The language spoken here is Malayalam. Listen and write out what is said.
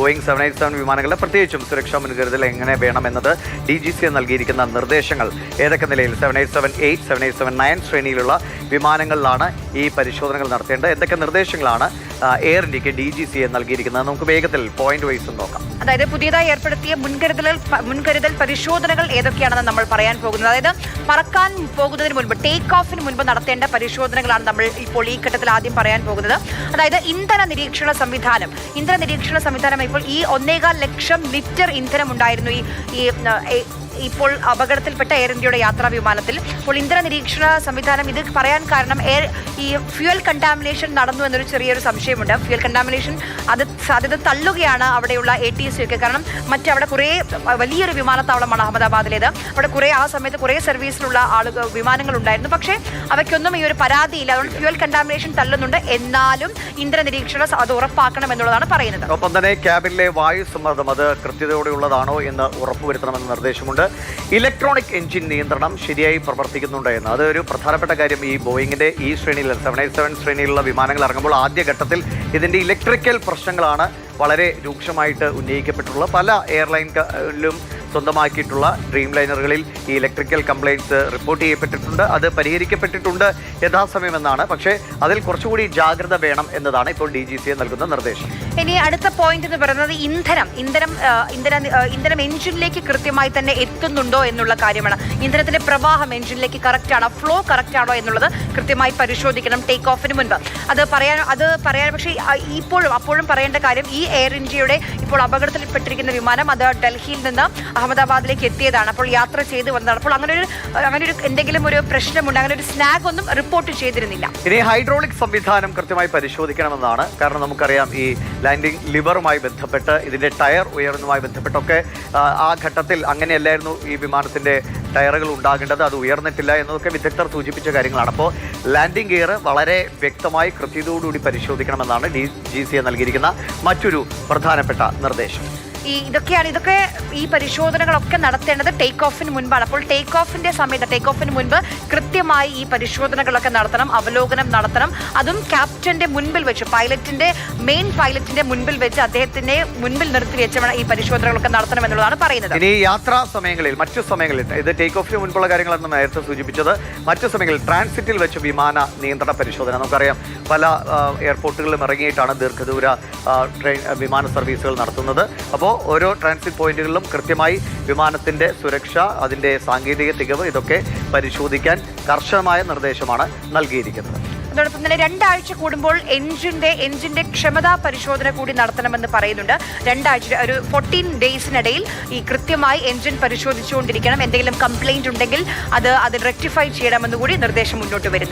ബോയിങ് സെവൻ എയ്റ്റ് സെവൻ വിമാനങ്ങളുടെ പ്രത്യേകിച്ചും സുരക്ഷാ മുൻകരുതൽ എങ്ങനെ വേണമെന്നത് ഡി ജി സി നൽകിയിരിക്കുന്ന നിർദ്ദേശങ്ങൾ ഏതൊക്കെ നിലയിൽ seven eight seven eight seven eight seven nine ശ്രേണിയിലുള്ള വിമാനങ്ങളിലാണ് ഈ പരിശോധനകൾ നടത്തേണ്ടത്? എന്തൊക്കെ നിർദ്ദേശങ്ങളാണ് എയർ ഇന്ത്യയ്ക്ക് ഡി ജി സി എ നൽകിയിരിക്കുന്നത്. നമുക്ക് വേഗത്തിൽ പോയിന്റ് വൈസ് നോക്കാം. അതായത് പുതിയതായി ഏർപ്പെടുത്തിയ മുൻകരുതൽ മുൻകരുതൽ പരിശോധനകൾ ഏതൊക്കെയാണെന്ന് നമ്മൾ പറയാൻ പോകുന്നത്. അതായത് പറക്കാൻ പോകുന്നതിന് മുൻപ് ടേക്ക് ഓഫിന് മുൻപ് നടത്തേണ്ട പരിശോധനകളാണ് നമ്മൾ ഇപ്പോൾ ഈ ഘട്ടത്തിൽ ആദ്യം പറയാൻ പോകുന്നത്. അതായത് ഇന്ധന നിരീക്ഷണ സംവിധാനം. ഇന്ധന നിരീക്ഷണ സംവിധാനം ഇപ്പോൾ ഈ ഒന്നേകാൽ ലക്ഷം ലിറ്റർ ഇന്ധനം ഉണ്ടായിരുന്നു ഈ ഇപ്പോൾ അപകടത്തിൽപ്പെട്ട എയർ ഇന്ത്യയുടെ യാത്രാ വിമാനത്തിൽ. അപ്പോൾ ഇന്ധന നിരീക്ഷണ സംവിധാനം ഇത് പറയാൻ കാരണം എയർ ഈ ഫ്യുവൽ കണ്ടാമിനേഷൻ നടന്നു എന്നൊരു ചെറിയൊരു സംശയമുണ്ട്. ഫ്യുവൽ കണ്ടാമിനേഷൻ അത് സാധ്യത തള്ളുകയാണ് അവിടെയുള്ള എ ടി എസ് ഒക്കെ. കാരണം മറ്റവിടെ കുറേ വലിയൊരു വിമാനത്താവളമാണ് അഹമ്മദാബാദിലേത്. അവിടെ കുറേ ആ സമയത്ത് കുറേ സർവീസിലുള്ള ആളുകൾ വിമാനങ്ങൾ ഉണ്ടായിരുന്നു പക്ഷേ അവയ്ക്കൊന്നും ഈ ഒരു പരാതിയില്ല. അതുകൊണ്ട് ഫ്യുവൽ കണ്ടാമിനേഷൻ തള്ളുന്നുണ്ട്. എന്നാലും ഇന്ധന നിരീക്ഷണം അത് ഉറപ്പാക്കണം എന്നുള്ളതാണ് പറയുന്നത്. ഒപ്പം തന്നെ ക്യാബിനിലെ വായു സമ്മർദ്ദം അത് കൃത്യതയോടെയുള്ളതാണോ എന്ന് ഉറപ്പുവരുത്തണമെന്ന നിർദ്ദേശമുണ്ട്. ഇലക്ട്രോണിക് എഞ്ചിൻ നിയന്ത്രണം ശരിയായി പ്രവർത്തിക്കുന്നുണ്ട് എന്ന്. അത് ഒരു പ്രധാനപ്പെട്ട കാര്യം ഈ ബോയിങ്ങിന്റെ ഈ ശ്രേണിയിൽ സെവൻ എയ്റ്റ് സെവൻ ശ്രേണിയിലുള്ള വിമാനങ്ങൾ ഇറങ്ങുമ്പോൾ ആദ്യഘട്ടത്തിൽ ഇതിന്റെ ഇലക്ട്രിക്കൽ പ്രശ്നങ്ങളാണ് വളരെ രൂക്ഷമായിട്ട് ഉന്നയിക്കപ്പെട്ടിട്ടുള്ളത്. പല എയർലൈനിലും സ്വന്തമാക്കിയിട്ടുള്ള ഡ്രീം ലൈനറുകളിൽ ഈ ഇലക്ട്രിക്കൽ കംപ്ലയിൻസ് റിപ്പോർട്ട് ചെയ്യപ്പെട്ടിട്ടുണ്ട്. അത് പരിഹരിക്കപ്പെട്ടിട്ടുണ്ട് യഥാസമയം എന്നാണ് പക്ഷേ അതിൽ കുറച്ചുകൂടി ജാഗ്രത വേണം എന്നതാണ് ഇപ്പോൾ ഡി ജി സി നൽകുന്ന നിർദ്ദേശം. ഇനി അടുത്ത പോയിന്റ് എന്ന് പറയുന്നത് ഇന്ധനം. ഇന്ധനം ഇന്ധന ഇന്ധനം എഞ്ചിനിലേക്ക് കൃത്യമായി തന്നെ എത്തുന്നുണ്ടോ എന്നുള്ള കാര്യമാണ്. ഇന്ധനത്തിന്റെ പ്രവാഹം എഞ്ചിനിലേക്ക് കറക്റ്റ് ആണോ? ഫ്ലോ കറക്റ്റ് ആണോ എന്നുള്ളത് കൃത്യമായി പരിശോധിക്കണം ടേക്ക് ഓഫിന് മുൻപ്. അത് പറയാൻ അത് പറയാൻ പക്ഷേ ഇപ്പോഴും അപ്പോഴും പറയേണ്ട കാര്യം ഈ എയർ ഇന്ത്യയുടെ ഇപ്പോൾ അപകടത്തിൽപ്പെട്ടിരിക്കുന്ന വിമാനം അത് ഡൽഹിയിൽ നിന്ന് അഹമ്മദാബാദിലേക്ക് എത്തിയതാണ്. അപ്പോൾ യാത്ര ചെയ്ത് വന്നതാണ്. അപ്പോൾ അങ്ങനെ ഒരു അങ്ങനെ ഒരു എന്തെങ്കിലും ഒരു പ്രശ്നമുണ്ട് അങ്ങനെ ഒരു സ്നാഗ് ഒന്നും റിപ്പോർട്ട് ചെയ്തിരുന്നില്ല. ഇനി ഹൈഡ്രോളിക് സംവിധാനം കൃത്യമായി പരിശോധിക്കണമെന്നാണ്. കാരണം നമുക്കറിയാം ഈ ലാൻഡിംഗ് ലിവറുമായി ബന്ധപ്പെട്ട് ഇതിന്റെ ടയർ ഉയർന്നതുമായി ബന്ധപ്പെട്ടൊക്കെ ആ, ഘട്ടത്തിൽ അങ്ങനെയല്ലായിരുന്നു ഈ വിമാനത്തിന്റെ ടയറുകൾ ഉണ്ടാകേണ്ടത്. അത് ഉയർന്നിട്ടില്ല എന്നതൊക്കെ വിദഗ്ധർ സൂചിപ്പിച്ച കാര്യങ്ങളാണ്. അപ്പോൾ ലാൻഡിംഗ് ഗിയർ വളരെ വ്യക്തമായി കൃത്യതയോടുകൂടി പരിശോധിക്കണമെന്നാണ് ഡി ജി സി നൽകിയിരിക്കുന്ന മറ്റൊരു പ്രധാനപ്പെട്ട നിർദ്ദേശം. ഈ ഇതൊക്കെയാണ് ഇതൊക്കെ ഈ പരിശോധനകളൊക്കെ നടത്തേണ്ടത് ടേക്ക് ഓഫിന് മുൻപാണ്. അപ്പോൾ ടേക്ക് ഓഫിന്റെ സമയത്ത് ടേക്ക് ഓഫിന് മുൻപ് കൃത്യമായി ഈ പരിശോധനകളൊക്കെ നടത്തണം അവലോകനം നടത്തണം. അതും ക്യാപ്റ്റന്റെ മുൻപിൽ വെച്ച് പൈലറ്റിന്റെ മെയിൻ പൈലറ്റിന്റെ മുൻപിൽ വെച്ച് അദ്ദേഹത്തിന്റെ മുൻപിൽ നിർത്തി വെച്ച് ഈ പരിശോധനകളൊക്കെ നടത്തണം എന്നുള്ളതാണ് പറയുന്നത്. ഇനി യാത്രാ സമയങ്ങളിൽ മറ്റു സമയങ്ങളിൽ ഇത് ടേക്ക് ഓഫിന് മുൻപുള്ള കാര്യങ്ങളാണ് നേരത്തെ സൂചിപ്പിച്ചത്. മറ്റു സമയങ്ങളിൽ ട്രാൻസിറ്റിൽ വെച്ച് വിമാന നിയന്ത്രണ പരിശോധന നമുക്കറിയാം. പല എയർപോർട്ടുകളിലും ഇറങ്ങിയിട്ടാണ് ദീർഘദൂര ട്രെയിൻ വിമാന സർവീസുകൾ നടത്തുന്നത്. അപ്പോൾ ഓരോ ട്രാൻസിറ്റ് പോയിന്റുകളിലും കൃത്യമായി വിമാനത്തിന്റെ സുരക്ഷ അതിന്റെ സാങ്കേതിക തികവ് ഇതൊക്കെ പരിശോധിക്കാൻ കർശനമായ നിർദ്ദേശമാണ് നൽകിയിരിക്കുന്നത്. അതോടൊപ്പം തന്നെ രണ്ടാഴ്ച കൂടുമ്പോൾ എഞ്ചിന്റെ എഞ്ചിന്റെ ക്ഷമതാ പരിശോധന കൂടി നടത്തണമെന്ന് പറയുന്നുണ്ട്. രണ്ടാഴ്ച ഒരു ഫോർട്ടീൻ ഡേയ്സിനിടയിൽ ഈ കൃത്യമായി എഞ്ചിൻ പരിശോധിച്ചുകൊണ്ടിരിക്കണം. എന്തെങ്കിലും കംപ്ലൈന്റ് ഉണ്ടെങ്കിൽ അത് അത് റെക്ടിഫൈ ചെയ്യണമെന്ന് കൂടി നിർദ്ദേശം മുന്നോട്ട് വരുന്നുണ്ട്.